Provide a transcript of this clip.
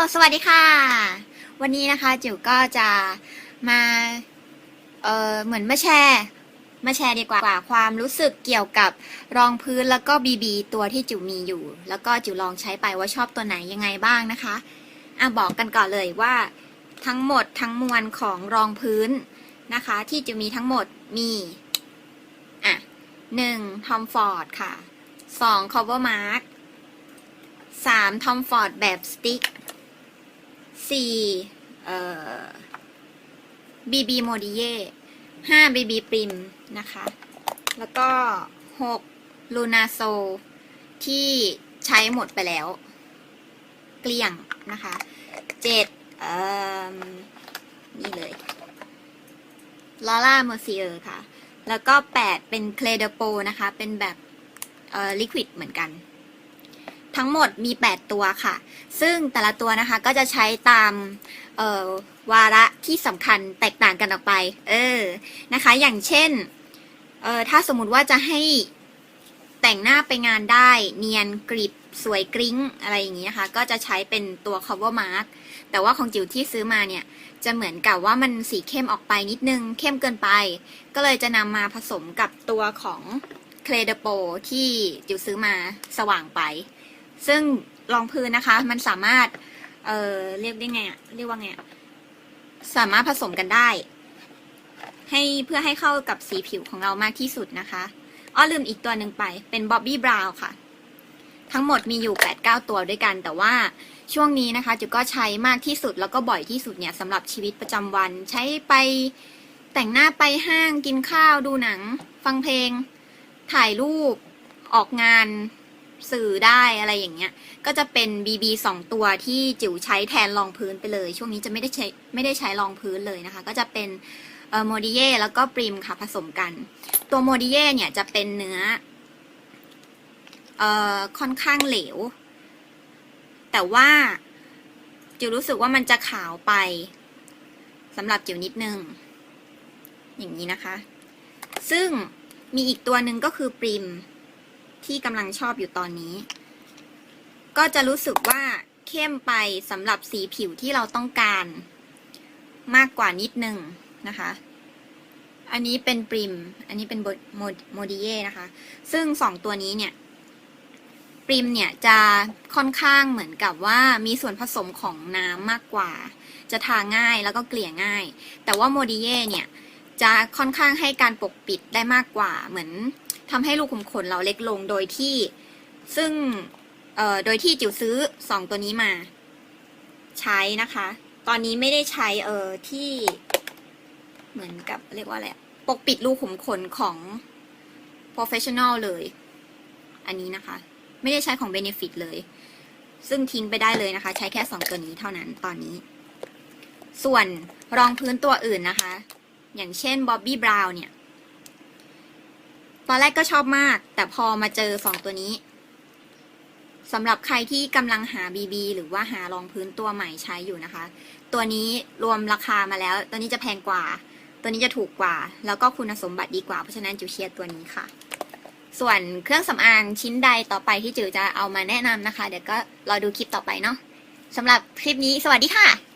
สวัสดีค่ะ วันนี้นะคะจิ๋วก็จะมา เออเหมือนมาแชร์ มาแชร์ดีกว่าความรู้สึกเกี่ยวกับรองพื้นแล้วก็บีบีตัวที่จิ๋วมีอยู่ แล้วก็จิ๋วลองใช้ไปว่าชอบตัวไหนยังไงบ้างนะคะ อะบอกกันก่อนเลยว่าทั้งหมดทั้งมวลของรองพื้นนะคะ ที่จิ๋วมีทั้งหมดมี อะหนึ่งทอมฟอร์ดค่ะสอง cover mark สามทอมฟอร์ดแบบสติ๊ก สี่เอ่อบีบีโมดิเย่ห้าบีบีปริมนะคะ แล้วก็หกลูนาโซ ที่ใช้หมดไปแล้ว เกลี้ยงนะคะเจ็ดนี่เลยลอร่าเมอร์ซิเออร์ค่ะ แล้วก็แปดเป็นเคลเดโปนะคะ เป็นแบบลิควิดเหมือนกัน ทั้งหมดมี 8 ตัวค่ะ ซึ่งแต่ละตัวนะคะก็จะใช้ตามวาระที่สำคัญแตกต่างกันออกไป เออ นะคะ อย่างเช่น เออถ้าสมมติว่าจะให้แต่งหน้าไปงานได้เนียนกริบสวยกริ้งอะไรอย่างนี้นะคะ ก็จะใช้เป็นตัว cover mark แต่ว่าของจิ๋วที่ซื้อมาเนี่ย จะเหมือนกับว่ามันสีเข้มออกไปนิดนึง เข้มเกินไป ก็เลยจะนำมาผสมกับตัวของเคลเดโปที่จิ๋วซื้อมาสว่างไป ซึ่งรองพื้นนะคะ มันสามารถ เอ่อเรียกได้ไงอะเรียกว่าไงอะสามารถผสมกันได้ ให้เพื่อให้เข้ากับสีผิวของเรามากที่สุดนะคะอ้อลืมอีกตัวหนึ่งไป เป็นบ๊อบบี้บราวน์ค่ะ ทั้งหมดมีอยู่ 8-9 ตัวด้วยกัน แต่ว่าช่วงนี้นะคะจุก็ใช้มากที่สุดแล้วก็บ่อยที่สุดเนี่ยสำหรับชีวิตประจำวัน ใช้ไปแต่งหน้าไปห้างกินข้าวดูหนัง ฟังเพลง ถ่ายรูป ออกงาน สื่อได้อะไรอย่างเงี้ย ก็จะเป็น BB สองตัวที่จิ๋วใช้แทนรองพื้นไปเลย ช่วงนี้จะไม่ได้ใช้ไม่ได้ใช้รองพื้นเลยนะคะ ก็จะเป็นโมดิเย่แล้วก็ปริมค่ะผสมกัน ตัวโมดิเย่เนี่ยจะเป็นเนื้อเอ่อค่อนข้างเหลว แต่ว่าจิ๋วรู้สึกว่ามันจะขาวไปสำหรับจิ๋วนิดนึง อย่างนี้นะคะ ซึ่งมีอีกตัวหนึ่งก็คือปริม ที่กำลังชอบอยู่ตอนนี้ ก็จะรู้สึกว่าเข้มไปสำหรับสีผิวที่เราต้องการ มากกว่านิดนึงนะคะ อันนี้เป็นปริม อันนี้เป็นโมดิเย่นะคะ ซึ่งสองตัวนี้เนี่ยปริมเนี่ยจะค่อนข้างเหมือนกับว่ามีส่วนผสมของน้ำมากกว่า จะทาง่ายแล้วก็เกลี่ยง่าย แต่ว่าโมดิเย่เนี่ย จะค่อนข้างให้การปกปิดได้มากกว่า เหมือนทำให้รูขุมขนเราเล็กลงโดยที่ซึ่งโดยที่จิ๋วซื้อสองตัวนี้มา ใช้นะคะ ตอนนี้ไม่ได้ใช้เออที่ เหมือนกับเรียกว่าอะไรปกปิดรูขุมขนของ professional เลย อันนี้นะคะ ไม่ได้ใช้ของ benefit เลย ซึ่งทิ้งไปได้เลยนะคะ ใช้แค่สองตัวนี้เท่านั้นตอนนี้ ส่วนรองพื้นตัวอื่นนะคะ อย่างเช่น Bobby Brown เนี่ย ตอนแรกก็ชอบมาก แต่พอมาเจอสองตัวนี้สำหรับใครที่กำลังหา BB หรือว่าหารองพื้นตัวใหม่ใช้อยู่นะคะ ตัวนี้รวมราคามาแล้ว ตัวนี้จะแพงกว่า ตัวนี้จะถูกกว่า แล้วก็คุณสมบัติดีกว่า เพราะฉะนั้นจิวเชียร์ตัวนี้ค่ะ ส่วนเครื่องสำอางชิ้นใดต่อไปที่จิวจะเอามาแนะนำนะคะ เดี๋ยวก็รอดูคลิปต่อไปเนาะสำหรับคลิปนี้สวัสดีค่ะ